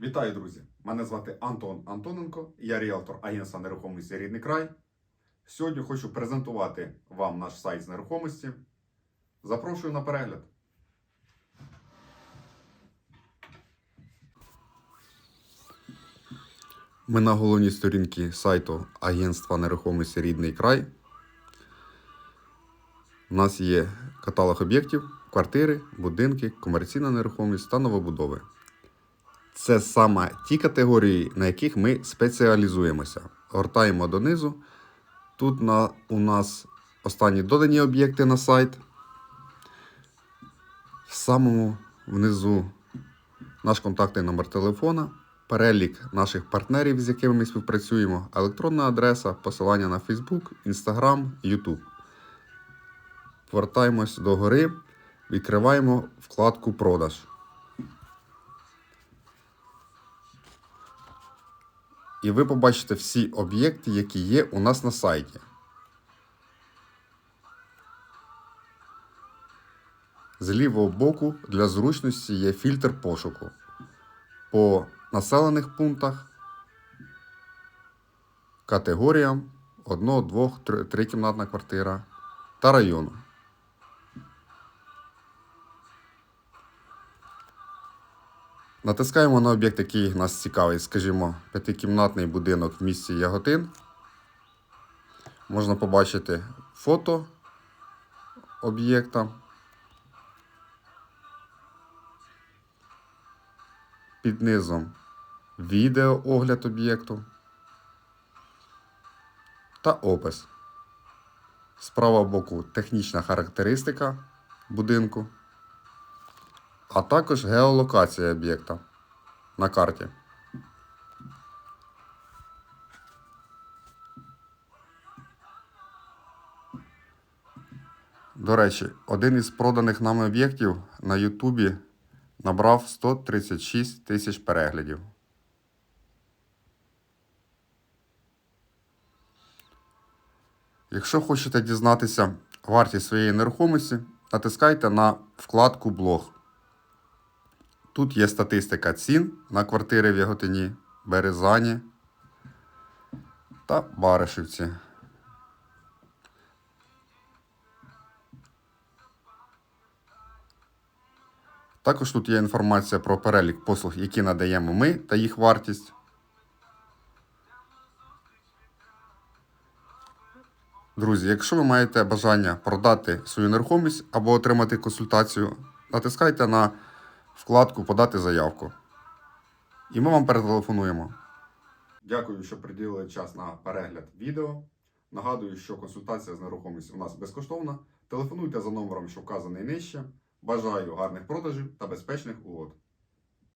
Вітаю, друзі! Мене звати Антон Антоненко, я ріелтор агентства нерухомості Рідний край. Сьогодні хочу презентувати вам наш сайт з нерухомості. Запрошую на перегляд. Ми на головній сторінці сайту Агентства нерухомості Рідний край. У нас є каталог об'єктів, квартири, будинки, комерційна нерухомість та новобудови. Це саме ті категорії, на яких ми спеціалізуємося. Гортаємо донизу. Тут на, у нас останні додані об'єкти на сайт. В самому внизу наш контактний номер телефона, перелік наших партнерів, з якими ми співпрацюємо, електронна адреса, посилання на Facebook, Instagram, YouTube. Повертаємось до гори, відкриваємо вкладку Продаж. І ви побачите всі об'єкти, які є у нас на сайті. З лівого боку для зручності є фільтр пошуку. По населених пунктах, категоріям 1, 2, 3 кімнатна квартира та району. Натискаємо на об'єкт, який нас цікавить, скажімо, п'ятикімнатний будинок в місті Яготин. Можна побачити фото об'єкта. Під низом відео огляд об'єкту та опис. З правого боку технічна характеристика будинку а також геолокація об'єкта на карті. До речі, один із проданих нами об'єктів на Ютубі набрав 136 тисяч переглядів. Якщо хочете дізнатися вартість своєї нерухомості, натискайте на вкладку Блог. Тут є статистика цін на квартири в Яготині, Березані та Баришівці. Також тут є інформація про перелік послуг, які надаємо ми та їх вартість. Друзі, якщо ви маєте бажання продати свою нерухомість або отримати консультацію, натискайте на вкладку Подати заявку. І ми вам перетелефонуємо. Дякую, що приділили час на перегляд відео. Нагадую, що консультація з нерухомістю у нас безкоштовна. Телефонуйте за номером, що вказаний нижче. Бажаю гарних продажів та безпечних угод.